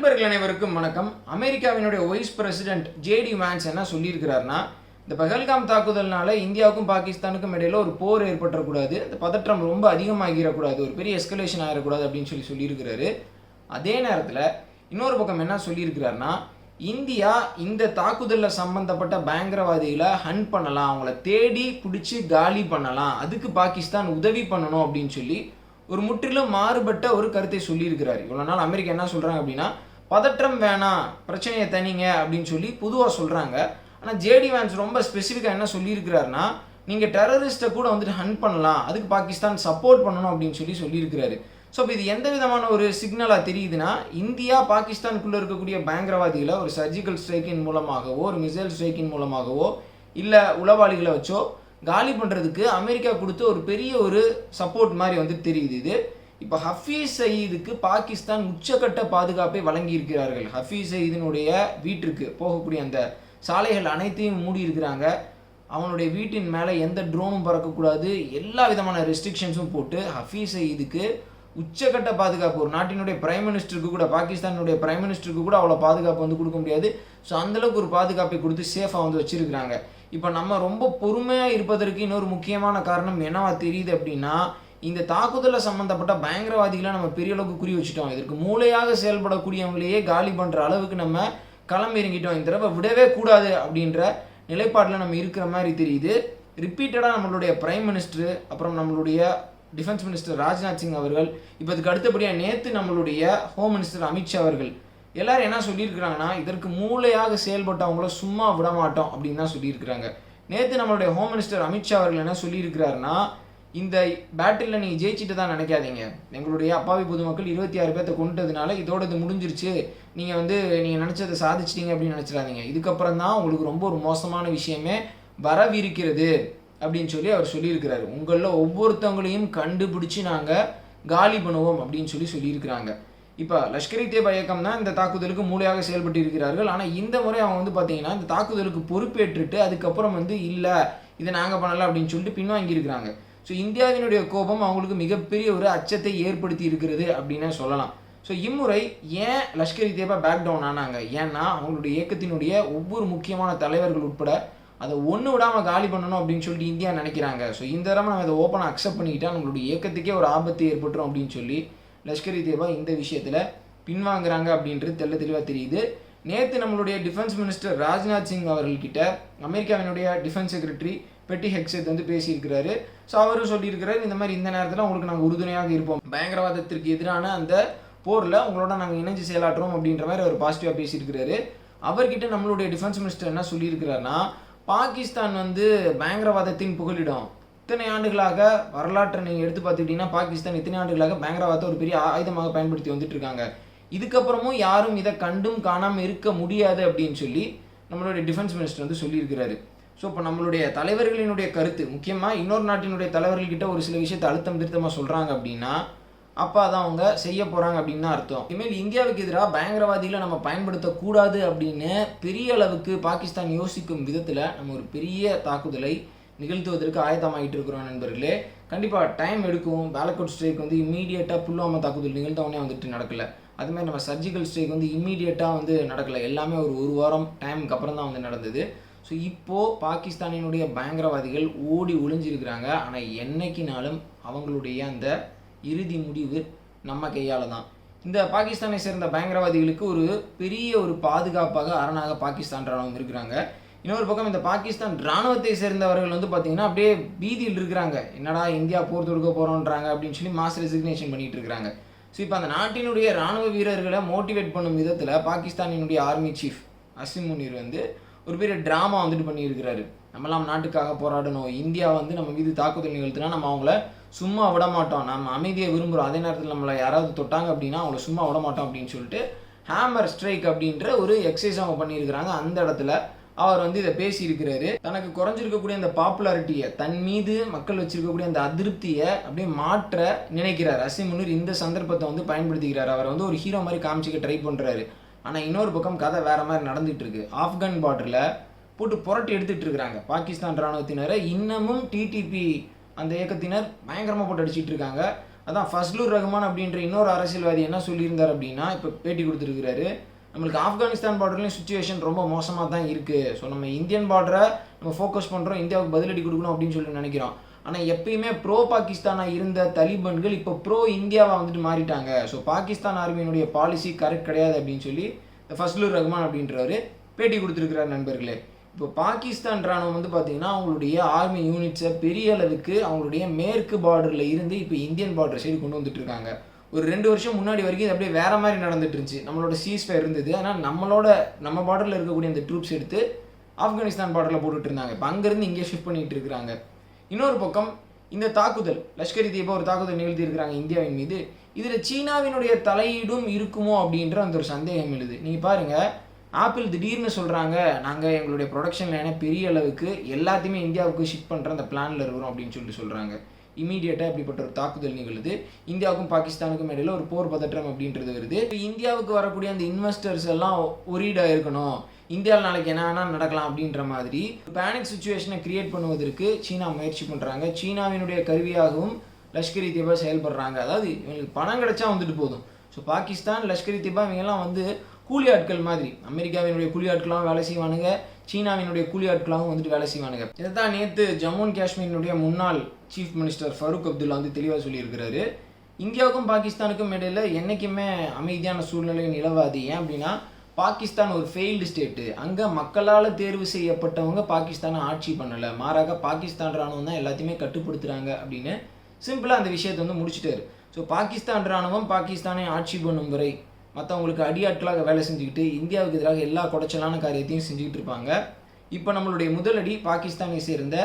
நண்பர்கள் அனைவருக்கும் வணக்கம். அமெரிக்காவினுடைய வைஸ் பிரசிடென்ட் ஜேடி வான்ஸ் என்ன சொல்லியிருக்கிறாருன்னா இந்த பஹல்காம் தாக்குதல்னால இந்தியாவுக்கும் பாகிஸ்தானுக்கும் இடையில ஒரு போர் ஏற்பட்டுறக்கூடாது இந்த பதற்றம் ரொம்ப அதிகமாகிடக்கூடாது ஒரு பெரிய எஸ்கலேஷன் ஆகிடக்கூடாது அப்படின்னு சொல்லி சொல்லியிருக்கிறாரு. அதே நேரத்தில் இன்னொரு பக்கம் என்ன சொல்லியிருக்கிறாருன்னா இந்தியா இந்த தாக்குதலில் சம்பந்தப்பட்ட பயங்கரவாதிகளை ஹண்ட் பண்ணலாம் அவங்கள தேடி பிடிச்சி காலி பண்ணலாம் அதுக்கு பாகிஸ்தான் உதவி பண்ணணும் அப்படின்னு சொல்லி ஒரு முற்றிலும் மாறுபட்ட ஒரு கருத்தை சொல்லியிருக்கிறார். இவ்வளோ நாள் அமெரிக்கா என்ன சொல்கிறாங்க அப்படின்னா பதற்றம் வேணாம் பிரச்சனையை தனிங்க அப்படின்னு சொல்லி பொதுவாக சொல்கிறாங்க ஆனால் ஜேடி வேன்ஸ் ரொம்ப ஸ்பெசிஃபிக்காக என்ன சொல்லியிருக்கிறாருன்னா நீங்கள் டெரரிஸ்ட்டை கூட வந்துட்டு ஹன் பண்ணலாம் அதுக்கு பாகிஸ்தான் சப்போர்ட் பண்ணணும் அப்படின்னு சொல்லி சொல்லியிருக்கிறாரு. ஸோ இப்போ இது எந்த விதமான ஒரு சிக்னலாக தெரியுதுன்னா இந்தியா பாகிஸ்தானுக்குள்ளே இருக்கக்கூடிய பயங்கரவாதிகளை ஒரு சர்ஜிக்கல் ஸ்ட்ரைக்கின் மூலமாகவோ ஒரு மிசைல் ஸ்ட்ரைக்கின் மூலமாகவோ இல்லை உளவாளிகளை வச்சோ காலி பண்ணுறதுக்கு அமெரிக்கா கொடுத்த ஒரு பெரிய ஒரு சப்போர்ட் மாதிரி வந்து தெரியுது இது. இப்போ ஹஃபீஸ் சயீதுக்கு பாகிஸ்தான் உச்சக்கட்ட பாதுகாப்பை வழங்கியிருக்கிறார்கள். ஹஃபீஸ் சயீதினுடைய வீட்டிற்கு போகக்கூடிய அந்த சாலைகள் அனைத்தையும் மூடி இருக்கிறாங்க அவனுடைய வீட்டின் மேலே எந்த ட்ரோனும் பறக்கக்கூடாது. எல்லா விதமான ரெஸ்ட்ரிக்ஷன்ஸும் போட்டு ஹஃபீஸ் சயீதுக்கு உச்சக்கட்ட பாதுகாப்பு ஒரு நாட்டினுடைய பிரைம் மினிஸ்டருக்கு கூட பாகிஸ்தானுடைய பிரைம் மினிஸ்டருக்கு கூட அவ்வளோ பாதுகாப்பு வந்து கொடுக்க முடியாது. ஸோ அந்தளவுக்கு ஒரு பாதுகாப்பை கொடுத்து சேஃபாக வந்து வச்சுருக்கிறாங்க. இப்போ நம்ம ரொம்ப பொறுமையாக இருப்பதற்கு இன்னொரு முக்கியமான காரணம் என்னவா தெரியுது அப்படின்னா இந்த தாக்குதலில் சம்மந்தப்பட்ட பயங்கரவாதிகளை நம்ம பெரிய அளவுக்கு குறி வச்சுட்டோம். இதற்கு மூளையாக செயல்படக்கூடியவங்களையே காலி பண்ணுற அளவுக்கு நம்ம களம் இறங்கிட்டோம். இந்த தடவை விடவே கூடாது அப்படின்ற நிலைப்பாட்டில் நம்ம இருக்கிற மாதிரி தெரியுது. ரிப்பீட்டடாக நம்மளுடைய பிரைம் மினிஸ்டர் அப்புறம் நம்மளுடைய டிஃபென்ஸ் மினிஸ்டர் ராஜ்நாத் சிங் அவர்கள் இப்போ இதுக்கு அடுத்தபடியாக நேற்று நம்மளுடைய ஹோம் மினிஸ்டர் அமித்ஷா அவர்கள் எல்லாரும் என்ன சொல்லியிருக்கிறாங்கன்னா இதற்கு மூளையாக செயல்பட்டவங்கள சும்மா விட மாட்டோம் அப்படின்னு தான் சொல்லியிருக்கிறாங்க. நேற்று நம்மளுடைய ஹோம் மினிஸ்டர் அமித்ஷா அவர்கள் என்ன சொல்லியிருக்கிறாருன்னா இந்த பேட்டிலில் நீங்கள் ஜெயிச்சுட்டு தான் நினைக்காதீங்க. எங்களுடைய அப்பாவி பொதுமக்கள் இருபத்தி ஆறு பேர்த்த கொண்டதுனால இதோட இது முடிஞ்சிருச்சு. நீங்கள் வந்து நீங்கள் நினச்சதை சாதிச்சிட்டீங்க அப்படின்னு நினச்சிடாதீங்க. இதுக்கப்புறம் தான் உங்களுக்கு ரொம்ப ஒரு மோசமான விஷயமே வரவிருக்கிறது அப்படின்னு சொல்லி அவர் சொல்லியிருக்கிறாரு. உங்களில் ஒவ்வொருத்தவங்களையும் கண்டுபிடிச்சி நாங்கள் காலி பண்ணுவோம் அப்படின்னு சொல்லி சொல்லியிருக்கிறாங்க. இப்போ லஷ்கரி தேப் இயக்கம் தான் இந்த தாக்குதலுக்கு மூளையாக செயல்பட்டு இருக்கிறார்கள். ஆனால் இந்த முறை அவங்க வந்து பார்த்தீங்கன்னா இந்த தாக்குதலுக்கு பொறுப்பேற்றுட்டு அதுக்கப்புறம் வந்து இல்லை இதை நாங்கள் பண்ணலை அப்படின்னு சொல்லிட்டு பின்வாங்கியிருக்கிறாங்க. ஸோ இந்தியாவினுடைய கோபம் அவங்களுக்கு மிகப்பெரிய ஒரு அச்சத்தை ஏற்படுத்தி இருக்கிறது அப்படின்னு சொல்லலாம். ஸோ இம்முறை ஏன் லஷ்கர் தேபா பேக் டவுன் ஆனாங்க? ஏன்னா அவங்களுடைய இயக்கத்தினுடைய ஒவ்வொரு முக்கியமான தலைவர்கள் உட்பட அதை ஒன்று விடாமல் காலி பண்ணணும் அப்படின்னு சொல்லிட்டு இந்தியா நினைக்கிறாங்க. ஸோ இந்த தடவை நம்ம அதை ஓப்பனாக அக்செப்ட் பண்ணிக்கிட்டா நம்மளுடைய இயக்கத்துக்கே ஒரு ஆபத்து ஏற்பட்டுரும் அப்படின்னு சொல்லி லஷ்கர் தேபா இந்த விஷயத்தில் பின்வாங்குறாங்க அப்படின்றது தெல்ல தெளிவாக தெரியுது. நேற்று நம்மளுடைய டிஃபென்ஸ் மினிஸ்டர் ராஜ்நாத் சிங் அவர்கள்கிட்ட அமெரிக்காவினுடைய டிஃபென்ஸ் செக்ரட்டரி பெட்டி ஹெக்ஸத் வந்து பேசியிருக்கிறாரு. ஸோ அவரும் சொல்லியிருக்கிறாரு இந்த மாதிரி இந்த நேரத்தில் உங்களுக்கு நாங்கள் உறுதுணையாக இருப்போம். பயங்கரவாதத்திற்கு எதிரான அந்த போரில் உங்களோட நாங்கள் இணைஞ்சு செயலாற்றுறோம் அப்படின்ற மாதிரி அவர் பாசிட்டிவாக பேசியிருக்கிறாரு. அவர்கிட்ட நம்மளுடைய டிஃபென்ஸ் மினிஸ்டர் என்ன சொல்லியிருக்கிறாருன்னா பாகிஸ்தான் வந்து பயங்கரவாதத்தின் புகலிடம். இத்தனை ஆண்டுகளாக வரலாற்றை நீங்கள் எடுத்து பார்த்துக்கிட்டிங்கன்னா பாகிஸ்தான் இத்தனை ஆண்டுகளாக பயங்கரவாதத்தை ஒரு பெரிய ஆயுதமாக பயன்படுத்தி வந்துட்டு இருக்காங்க இதுக்கப்புறமும் யாரும் இதை கண்டும் காணாமல் இருக்க முடியாது அப்படின்னு சொல்லி நம்மளுடைய டிஃபென்ஸ் மினிஸ்டர் வந்து சொல்லியிருக்கிறாரு. ஸோ இப்போ நம்மளுடைய தலைவர்களினுடைய கருத்து முக்கியமாக இன்னொரு நாட்டினுடைய தலைவர்கள்கிட்ட ஒரு சில விஷயத்தை அழுத்தம் திருத்தமாக சொல்கிறாங்க அப்படின்னா அப்போ அதை அவங்க செய்ய போகிறாங்க அப்படின்னு தான் அர்த்தம். இனிமேல் இந்தியாவுக்கு எதிராக பயங்கரவாதிகளை நம்ம பயன்படுத்தக்கூடாது அப்படின்னு பெரிய அளவுக்கு பாகிஸ்தான் யோசிக்கும் விதத்தில் நம்ம ஒரு பெரிய தாக்குதலை நிகழ்த்துவதற்கு ஆயத்தமாகிட்டு இருக்கிறோம் நண்பர்களே. கண்டிப்பாக டைம் எடுக்கும். பேலக்கோட் ஸ்ட்ரைக் வந்து இம்மீடியட்டாக புல்வாமா தாக்குதல் நிகழ்த்தவனே வந்துட்டு நடக்கல. அதுமாதிரி நம்ம சர்ஜிக்கல் ஸ்ட்ரைக் வந்து இம்மீடியட்டாக வந்து நடக்கலை. எல்லாமே ஒரு ஒரு வாரம் டைமுக்கு அப்புறம் தான் வந்து நடந்தது. ஸோ இப்போது பாகிஸ்தானினுடைய பயங்கரவாதிகள் ஓடி ஒளிஞ்சிருக்கிறாங்க. ஆனால் என்னைக்குனாலும் அவங்களுடைய அந்த இறுதி முடிவு நம்ம கையால் தான் இந்த பாகிஸ்தானை சேர்ந்த பயங்கரவாதிகளுக்கு ஒரு பெரிய ஒரு பாதுகாப்பாக அரணாக பாகிஸ்தான் இராணுவம் இருக்கிறாங்க. இன்னொரு பக்கம் இந்த பாகிஸ்தான் ராணுவத்தை சேர்ந்தவர்கள் வந்து பார்த்திங்கன்னா அப்படியே பீதியில் இருக்கிறாங்க. என்னடா இந்தியா போர் தொடுக்க போகிறோன்றாங்க அப்படின்னு சொல்லி மாஸ் ரெசிக்னேஷன் பண்ணிகிட்டு இருக்கிறாங்க. ஸோ இப்போ அந்த நாட்டினுடைய ராணுவ வீரர்களை மோட்டிவேட் பண்ணும் விதத்தில் பாகிஸ்தானினுடைய ஆர்மி சீஃப் அசிம் முனீர் வந்து ஒரு பெரிய ட்ராமா வந்துட்டு பண்ணியிருக்கிறாரு. நம்மளாம் நாட்டுக்காக போராடணும். இந்தியா வந்து நம்ம மீது தாக்குதல் நிகழ்த்தினா நம்ம அவங்கள சும்மா விட மாட்டோம் நம்ம அமைதியை விரும்புகிறோம் அதே நேரத்தில் நம்மளை யாராவது தொட்டாங்க அப்படின்னா அவங்கள சும்மா விட மாட்டோம் அப்படின்னு சொல்லிட்டு ஹேமர் ஸ்ட்ரைக் அப்படின்ற ஒரு எக்ஸசைஸ் அவங்க பண்ணியிருக்கிறாங்க. அந்த இடத்துல அவர் வந்து இதை பேசியிருக்கிறாரு. தனக்கு குறைஞ்சிருக்கக்கூடிய அந்த பாப்புலாரிட்டியை தன் மீது மக்கள் வச்சிருக்கக்கூடிய அந்த அதிருப்தியை அப்படியே மாற்ற நினைக்கிறார். அசிமுனூர் இந்த சந்தர்ப்பத்தை வந்து பயன்படுத்திக்கிறார். அவரை வந்து ஒரு ஹீரோ மாதிரி காமிச்சிக்க ட்ரை பண்ணுறாரு ஆனால் இன்னொரு பக்கம் கதை வேறு மாதிரி நடந்துகிட்டு இருக்கு ஆப்கான் பார்டரில் போட்டு புரட்டி எடுத்துகிட்டு இருக்கிறாங்க பாகிஸ்தான் ராணுவத்தினரை இன்னமும் டிடிபி அந்த இயக்கத்தினர் பயங்கரமாக போட்டு அடிச்சிட்டு இருக்காங்க. அதான் ஃபஸ்லூர் ரஹ்மான் அப்படின்ற இன்னொரு அரசியல்வாதி என்ன சொல்லியிருந்தார் அப்படின்னா இப்போ பேட்டி கொடுத்துருக்கிறாரு. நம்மளுக்கு ஆப்கானிஸ்தான் பார்டர்லேயும் சுச்சுவேஷன் ரொம்ப மோசமாக தான் இருக்குது ஸோ நம்ம இந்தியன் பார்டரை நம்ம ஃபோக்கஸ் பண்ணுறோம் இந்தியாவுக்கு பதிலடி கொடுக்கணும் அப்படின்னு சொல்லி நினைக்கிறோம். ஆனால் எப்பயுமே ப்ரோ பாகிஸ்தானாக இருந்த தலிபன்கள் இப்போ ப்ரோ இந்தியாவாக வந்துட்டு மாறிட்டாங்க. ஸோ பாகிஸ்தான் ஆர்மியினுடைய பாலிசி கரெக்ட் கிடையாது அப்படின்னு சொல்லி இந்த ஃபஸ்லுர் ரஹ்மான் அப்படின்றவர் பேட்டி கொடுத்துருக்கிறார் நண்பர்களே. இப்போ பாகிஸ்தான் ராணுவம் வந்து பார்த்தீங்கன்னா அவங்களுடைய ஆர்மி யூனிட்ஸை பெரிய அளவுக்கு அவங்களுடைய மேற்கு பார்டரில் இருந்து இப்போ இந்தியன் பார்டர் சைடு கொண்டு வந்துட்டு இருக்காங்க. ஒரு ரெண்டு வருஷம் முன்னாடி வரைக்கும் இது அப்படியே வேற மாதிரி நடந்துட்டு இருந்துச்சு. நம்மளோட சீஸ்ஃபயர் இருந்தது. ஆனால் நம்மளோட நம்ம பார்டரில் இருக்கக்கூடிய அந்த ட்ரூப்ஸ் எடுத்து ஆப்கானிஸ்தான் பார்டரில் போட்டுட்டு இருந்தாங்க. இப்போ அங்கேருந்து இங்கே ஷிஃப்ட் பண்ணிட்டு இருக்கிறாங்க. இன்னொரு பக்கம் இந்த தாக்குதல் லஷ்கர் இ தீபா ஒரு தாக்குதல் நிகழ்த்தியிருக்கிறாங்க இந்தியாவின் மீது. இதில் சீனாவினுடைய தலையீடும் இருக்குமோ அப்படின்ற அந்த ஒரு சந்தேகம் எழுது. நீங்கள் பாருங்கள் ஆப்பிள் திடீர்னு சொல்கிறாங்க நாங்கள் எங்களுடைய ப்ரொடக்ஷன் லைனை பெரிய அளவுக்கு எல்லாத்தையுமே இந்தியாவுக்கு ஷிஃப்ட் பண்ணுற அந்த பிளானில் இருக்கிறோம் அப்படின்னு சொல்லிட்டு சொல்கிறாங்க இமீடியட்டாக இப்படிப்பட்ட ஒரு தாக்குதல் நிகழுது. இந்தியாவுக்கும் பாகிஸ்தானுக்கும் இடையில ஒரு போர் பதற்றம் அப்படின்றது வருது. இப்போ இந்தியாவுக்கு வரக்கூடிய அந்த இன்வெஸ்டர்ஸ் எல்லாம் ஒரீடாக இருக்கணும். இந்தியாவில் நாளைக்கு என்ன வேணால் நடக்கலாம் அப்படின்ற மாதிரி பேனிக் சுச்சுவேஷனை கிரியேட் பண்ணுவதற்கு சீனா முயற்சி பண்ணுறாங்க சீனாவினுடைய கருவியாகவும் லஷ்கர் இ தீபா செயல்படுறாங்க. அதாவது இவங்களுக்கு பணம் கிடைச்சா வந்துட்டு போதும். ஸோ பாகிஸ்தான் லஷ்கர் இ தீபா இவங்கெல்லாம் வந்து கூலி ஆட்கள் மாதிரி. அமெரிக்காவினுடைய கூலி ஆட்களாகவும் வேலை செய்வானுங்க. சீனாவினுடைய கூலி ஆட்களாகவும் வந்துட்டு வேலை செய்வானுங்க. இதை தான் நேற்று ஜம்மு அண்ட் காஷ்மீரினுடைய முன்னாள் சீஃப் மினிஸ்டர் ஃபரூக் அப்துல்லா வந்து தெளிவாக சொல்லியிருக்கிறாரு. இந்தியாவுக்கும் பாகிஸ்தானுக்கும் இடையில என்றைக்குமே அமைதியான சூழ்நிலை நிலவாது. ஏன் அப்படின்னா பாகிஸ்தான் ஒரு ஃபெயில்டு ஸ்டேட்டு அங்கே மக்களால் தேர்வு செய்யப்பட்டவங்க பாகிஸ்தானை ஆட்சி பண்ணலை. மாறாக பாகிஸ்தான் ராணுவம் தான் எல்லாத்தையுமே கட்டுப்படுத்துகிறாங்க அப்படின்னு சிம்பிளாக அந்த விஷயத்தை வந்து முடிச்சுட்டாரு. ஸோ பாகிஸ்தான் ராணுவம் பாகிஸ்தானை ஆட்சி பண்ணும் வரை மற்றவங்களுக்கு அடியாட்களாக வேலை செஞ்சுக்கிட்டு இந்தியாவுக்கு எதிராக எல்லா குடைச்சலான காரியத்தையும் செஞ்சுக்கிட்டு இருப்பாங்க. இப்போ நம்மளுடைய முதலடி பாகிஸ்தானை சேர்ந்த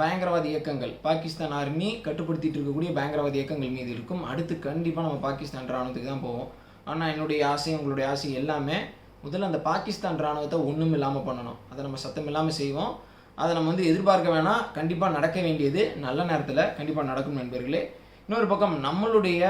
பயங்கரவாத இயக்கங்கள். பாகிஸ்தான் ஆர்மி கட்டுப்படுத்திட்டு இருக்கக்கூடிய பயங்கரவாத இயக்கங்கள் மீது இருக்கும். அடுத்து கண்டிப்பாக நம்ம பாகிஸ்தான் ராணுவத்துக்கு தான் போவோம். ஆனால் என்னுடைய ஆசை உங்களுடைய ஆசை எல்லாமே முதல்ல அந்த பாகிஸ்தான் ராணுவத்தை ஒன்றும் இல்லாமல் பண்ணணும். அதை நம்ம சத்தம் இல்லாமல் செய்வோம். அதை நம்ம வந்து எதிர்பார்க்க வேணாம் கண்டிப்பாக நடக்க வேண்டியது நல்ல நேரத்தில் கண்டிப்பாக நடக்கும் நண்பர்களே. இன்னொரு பக்கம் நம்மளுடைய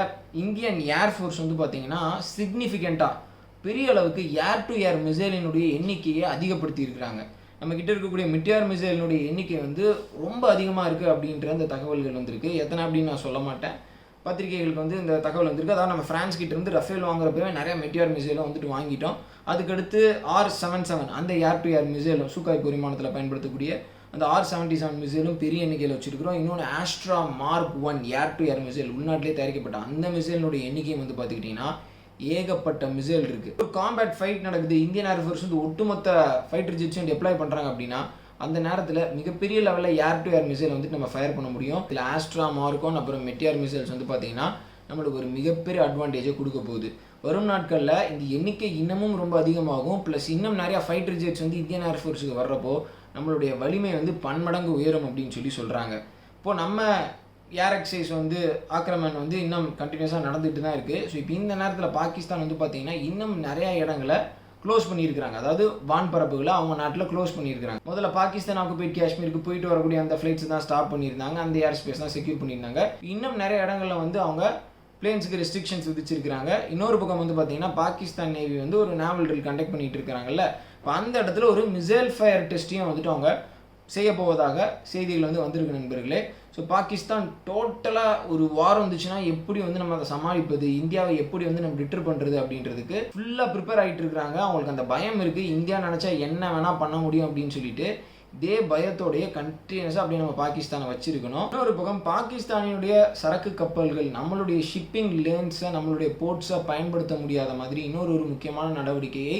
இந்தியன் ஏர்ஃபோர்ஸ் வந்து பார்த்திங்கன்னா சிக்னிஃபிகண்ட்டாக பெரிய அளவுக்கு ஏர் டு ஏர் மிசைலினுடைய எண்ணிக்கையை அதிகப்படுத்தி இருக்கிறாங்க. நம்மக்கிட்ட இருக்கக்கூடிய மிட்டியார் மிசைலினுடைய எண்ணிக்கை வந்து ரொம்ப அதிகமாக இருக்குது அப்படின்ற அந்த தகவல்கள் வந்திருக்கு. எத்தனை அப்படின்னு நான் சொல்ல மாட்டேன். பத்திரிகைகளுக்கு வந்து இந்த தகவல் வந்திருக்கு. அதாவது நம்ம ஃப்ரான்ஸ் கிட்ட இருந்து ரஃபேல் வாங்குறப்பவே நிறைய மெட்டியார் மிசைலும் வந்துட்டு வாங்கிட்டோம். அதுக்கடுத்து ஆர் செவன் செவன் அந்த ஏர் டு ஏர் மிசைலும் சூக்காய் பொரிமானத்தில் பயன்படுத்தக்கூடிய அந்த ஆர் செவன்ட்டி செவன் மிசைலும் பெரிய எண்ணிக்கையில் வச்சிருக்கிறோம். இன்னொன்று Astra mark one air to air missile உள்நாட்டிலே தயாரிக்கப்பட்ட அந்த மிசைலினுடைய எண்ணிக்கை வந்து பார்த்துக்கிட்டிங்கன்னா ஏகப்பட்ட மிசைல் இருக்குது ஒரு காம்பேட் ஃபைட் நடக்குது. இந்தியன் ஏர்ஃபோர்ஸ் வந்து ஒட்டுமொத்த ஃபைட்டர் ஜெட்ஸும் டெப்ளாய் பண்ணுறாங்க அப்படின்னா அந்த நேரத்தில் மிகப்பெரிய லெவலில் ஏர் டு ஏர் மிசைல் வந்துட்டு நம்ம ஃபயர் பண்ண முடியும். இதில் ஆஸ்ட்ரா மார்க்கோன் அப்புறம் மெட்டியார் மிசைல்ஸ் வந்து பார்த்தீங்கன்னா நம்மளுக்கு ஒரு மிகப்பெரிய அட்வான்டேஜை கொடுக்க போகுது. வரும் நாட்களில் இந்த எண்ணிக்கை இன்னமும் ரொம்ப அதிகமாகும். ப்ளஸ் இன்னும் நிறையா ஃபைட்டர் ஜெட்ஸ் வந்து இந்தியன் ஏர்ஃபோர்ஸுக்கு வர்றப்போ நம்மளுடைய வலிமை வந்து பன்மடங்கு உயரும் அப்படின்னு சொல்லி சொல்கிறாங்க இப்போது நம்ம ஏர் எக்ஸைஸ் வந்து ஆக்கிரமன் வந்து இன்னும் கண்டினியூஸாக நடந்துட்டு தான் இருக்குது ஸோ இப்போ இந்த நேரத்தில் பாகிஸ்தான் வந்து பார்த்திங்கன்னா இன்னும் நிறையா இடங்களை க்ளோஸ் பண்ணியிருக்கிறாங்க. அதாவது வான்பரப்புகளை அவங்க நாட்டில் க்ளோஸ் பண்ணியிருக்கிறாங்க. முதல்ல பாகிஸ்தான் ஆக்குபைட் காஷ்மீருக்கு போயிட்டு வரக்கூடிய அந்த ஃப்ளைட்ஸ் தான் ஸ்டாப் பண்ணியிருந்தாங்க. அந்த ஏர் ஸ்பேஸ் தான் செக்யூர் பண்ணியிருந்தாங்க. இன்னும் நிறைய இடங்கள்ல வந்து அவங்க பிளேன்ஸுக்கு ரெஸ்ட்ரிக்ஷன்ஸ் விதிச்சிருக்கிறாங்க. இன்னொரு பக்கம் வந்து பார்த்தீங்கன்னா பாகிஸ்தான் நேவி வந்து ஒரு நேவல் ட்ரில் கண்டக்ட் பண்ணிட்டு இருக்கிறாங்கல்ல இப்போ அந்த இடத்துல ஒரு மிசைல் ஃபயர் டெஸ்ட்டையும் வந்துட்டு அவங்க செய்ய போவதாக செய்திகள் வந்து வந்திருக்கு நண்பர்களே. ஸோ பாகிஸ்தான் டோட்டலாக ஒரு வாரம் வந்துச்சுன்னா எப்படி வந்து நம்ம அதை சமாளிப்பது? இந்தியாவை எப்படி வந்து நம்ம டிட்டர் பண்ணுறது அப்படின்றதுக்கு ஃபுல்லாக ப்ரிப்பேர் ஆகிட்டு இருக்கிறாங்க. அவங்களுக்கு அந்த பயம் இருக்குது இந்தியா நினச்சா என்ன வேணால் பண்ண முடியும் அப்படின்னு சொல்லிட்டு இதே பயத்தோடைய கண்டினியூஸாக அப்படியே நம்ம பாகிஸ்தானை வச்சிருக்கணும். இன்னொரு பக்கம் பாகிஸ்தானினுடைய சரக்கு கப்பல்கள் நம்மளுடைய ஷிப்பிங் லேன்ஸை நம்மளுடைய போர்ட்ஸை பயன்படுத்த முடியாத மாதிரி இன்னொரு ஒரு முக்கியமான நடவடிக்கையை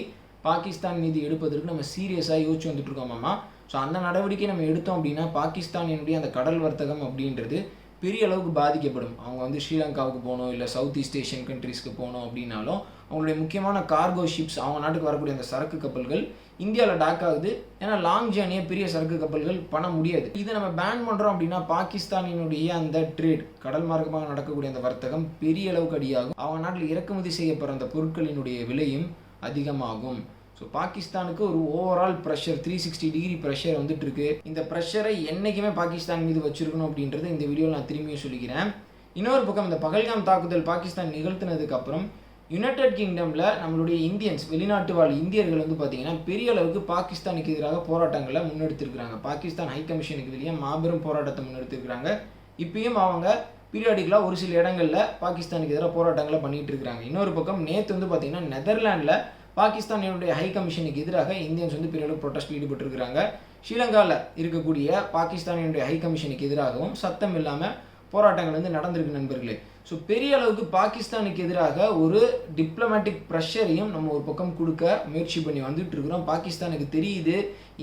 பாகிஸ்தான் மீது எடுப்பதற்கு நம்ம சீரியஸாக யோசிச்சு வந்துட்டு இருக்கோமாமா ஸோ அந்த நடவடிக்கை நம்ம எடுத்தோம் அப்படின்னா பாகிஸ்தானினுடைய அந்த கடல் வர்த்தகம் அப்படின்றது பெரிய அளவுக்கு பாதிக்கப்படும். அவங்க வந்து ஸ்ரீலங்காவுக்கு போகணும் இல்லை சவுத் ஈஸ்ட் ஏஷியன் கண்ட்ரீஸ்க்கு போகணும் அப்படின்னாலும் அவங்களுடைய முக்கியமான கார்கோ ஷிப்ஸ் அவங்க நாட்டுக்கு வரக்கூடிய அந்த சரக்கு கப்பல்கள் இந்தியாவில் டாக் ஆகுது. ஏன்னா லாங் ஜேர்னியை பெரிய சரக்கு கப்பல்கள் பண்ண முடியாது. இதை நம்ம பேன் பண்ணுறோம் அப்படின்னா பாகிஸ்தானினுடைய அந்த ட்ரேட் கடல் மார்க்கமாக நடக்கக்கூடிய அந்த வர்த்தகம் பெரிய அளவுக்கு அடியாகும். அவங்க நாட்டில் இறக்குமதி செய்யப்படுற அந்த பொருட்களினுடைய விலையும் அதிகமாகும். ஸோ பாகிஸ்தானுக்கு ஒரு overall pressure three sixty degree pressure வந்துட்டு இருக்கு இந்த ப்ரெஷரை என்றைக்குமே பாகிஸ்தான் மீது வச்சிருக்கணும் அப்படின்றது இந்த வீடியோவில் நான் திரும்பியும் சொல்லிக்கிறேன். இன்னொரு பக்கம் இந்த பகல்காம் தாக்குதல் பாகிஸ்தான் நிகழ்த்தினதுக்கப்புறம் யுனைடெட் கிங்டமில் நம்மளுடைய இந்தியன்ஸ் வெளிநாட்டு வாழ் இந்தியர்கள் வந்து பார்த்தீங்கன்னா பெரிய அளவுக்கு பாகிஸ்தானுக்கு எதிராக போராட்டங்களை முன்னெடுத்திருக்கிறாங்க. பாகிஸ்தான் ஹை கமிஷனுக்கு வெளியே மாபெரும் போராட்டத்தை முன்னெடுத்திருக்கிறாங்க. இப்பயும் அவங்க பீரியாடிக்கலாக ஒரு சில இடங்களில் பாகிஸ்தானுக்கு எதிராக போராட்டங்களை பண்ணிகிட்டு இருக்கிறாங்க. இன்னொரு பக்கம் நேற்று வந்து பார்த்தீங்கன்னா நெதர்லாண்டில் பாகிஸ்தானினுடைய ஹை கமிஷனுக்கு எதிராக இந்தியன்ஸ் வந்து பெரிய அளவு ப்ரொட்டஸ்ட் ஈடுபட்டிருக்கிறாங்க. ஸ்ரீலங்காவில் இருக்கக்கூடிய பாகிஸ்தானினுடைய ஹை கமிஷனுக்கு எதிராகவும் சத்தம் இல்லாமல் போராட்டங்கள் வந்து நடந்திருக்கு நண்பர்களே. ஸோ பெரிய அளவுக்கு பாகிஸ்தானுக்கு எதிராக ஒரு டிப்ளமேட்டிக் ப்ரெஷரையும் நம்ம ஒரு பக்கம் கொடுக்க முயற்சி பண்ணி வந்துட்டு இருக்கிறோம். பாகிஸ்தானுக்கு தெரியுது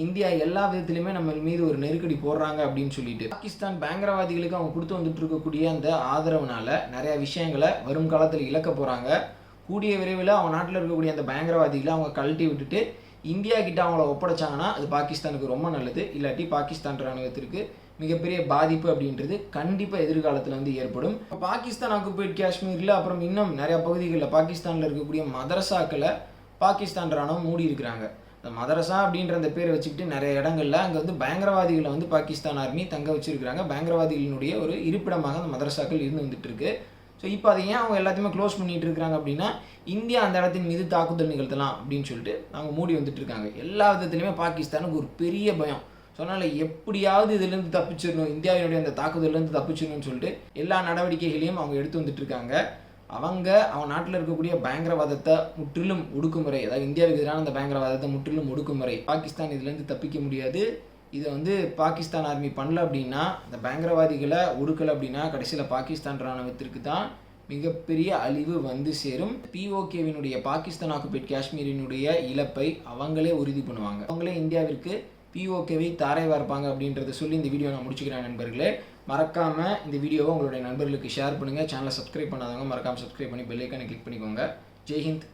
இந்தியா எல்லா விதத்துலையுமே நம்ம மீது ஒரு நெருக்கடி போடுறாங்க அப்படின்னு சொல்லிட்டு. பாகிஸ்தான் பயங்கரவாதிகளுக்கு அவங்க கொடுத்து வந்துட்டு இருக்கக்கூடிய அந்த ஆதரவுனால நிறைய விஷயங்களை வரும் காலத்தில் இழக்க போகிறாங்க கூடிய விரைவில் அவங்க நாட்டில் இருக்கக்கூடிய அந்த பயங்கரவாதிகளை அவங்க கழட்டி விட்டுட்டு இந்தியா கிட்ட அவங்கள ஒப்படைச்சாங்கன்னா அது பாகிஸ்தானுக்கு ரொம்ப நல்லது. இல்லாட்டி பாகிஸ்தான் ராணுவத்திற்கு மிகப்பெரிய பாதிப்பு அப்படின்றது கண்டிப்பாக எதிர்காலத்தில் வந்து ஏற்படும். இப்போ பாகிஸ்தான் ஆக்குபைட் காஷ்மீரில் அப்புறம் இன்னும் நிறைய பகுதிகளில் பாகிஸ்தானில் இருக்கக்கூடிய மதரசாக்களை பாகிஸ்தான் ராணுவம் மூடி இருக்கிறாங்க. இந்த மதரசா அப்படின்ற அந்த பேரை வச்சுக்கிட்டு நிறைய இடங்கள்ல அங்கே வந்து பயங்கரவாதிகளை வந்து பாகிஸ்தான் ஆர்மி தங்க வச்சுருக்கிறாங்க. பயங்கரவாதிகளினுடைய ஒரு இருப்பிடமாக அந்த மதரசாக்கள் இருந்து வந்துட்டு இருக்கு. ஸோ இப்போ அதை ஏன் அவங்க எல்லாத்தையுமே க்ளோஸ் பண்ணிட்டு இருக்கிறாங்க அப்படின்னா இந்தியா அந்த இடத்தின் மீது தாக்குதல் நிகழ்த்தலாம் அப்படின்னு சொல்லிட்டு அவங்க மூடி வந்துட்டு இருக்காங்க. எல்லா விதத்துலையுமே பாகிஸ்தானுக்கு ஒரு பெரிய பயம். ஸோ அதனால் எப்படியாவது இதுலேருந்து தப்பிச்சிடணும் இந்தியாவினுடைய அந்த தாக்குதல்லேருந்து தப்பிச்சிடணும்னு சொல்லிட்டு எல்லா நடவடிக்கைகளையும் அவங்க எடுத்து வந்துட்டு இருக்காங்க. அவங்க அவங்க நாட்டில் இருக்கக்கூடிய பயங்கரவாதத்தை முற்றிலும் ஒடுக்குமுறை அதாவது இந்தியாவுக்கு எதிரான அந்த பயங்கரவாதத்தை முற்றிலும் ஒடுக்குமுறை பாகிஸ்தான் இதுலேருந்து தப்பிக்க முடியாது. இதை வந்து பாகிஸ்தான் ஆர்மி பண்ணல அப்படின்னா இந்த பயங்கரவாதிகளை ஒடுக்கலை அப்படின்னா கடைசியில் பாகிஸ்தான் ராணுவத்திற்கு தான் மிகப்பெரிய அழிவு வந்து சேரும். பிஓகேவினுடைய பாகிஸ்தான் ஆக்குபேட் காஷ்மீரினுடைய இழப்பை அவங்களே உறுதி பண்ணுவாங்க. அவங்களே இந்தியாவிற்கு பிஓகேவை தாரை வார்ப்பாங்க அப்படின்றத சொல்லி இந்த வீடியோ நான் முடிச்சுக்கிறேன் நண்பர்களே. மறக்காமல் இந்த வீடியோவை உங்களுடைய நண்பர்களுக்கு ஷேர் பண்ணுங்கள் சேனலை சப்ஸ்கிரைப் பண்ணாதவங்க மறக்காமல் சப்ஸ்கிரைப் பண்ணி பெல் கிளிக் பண்ணிக்கோங்க. ஜெய்ஹிந்த்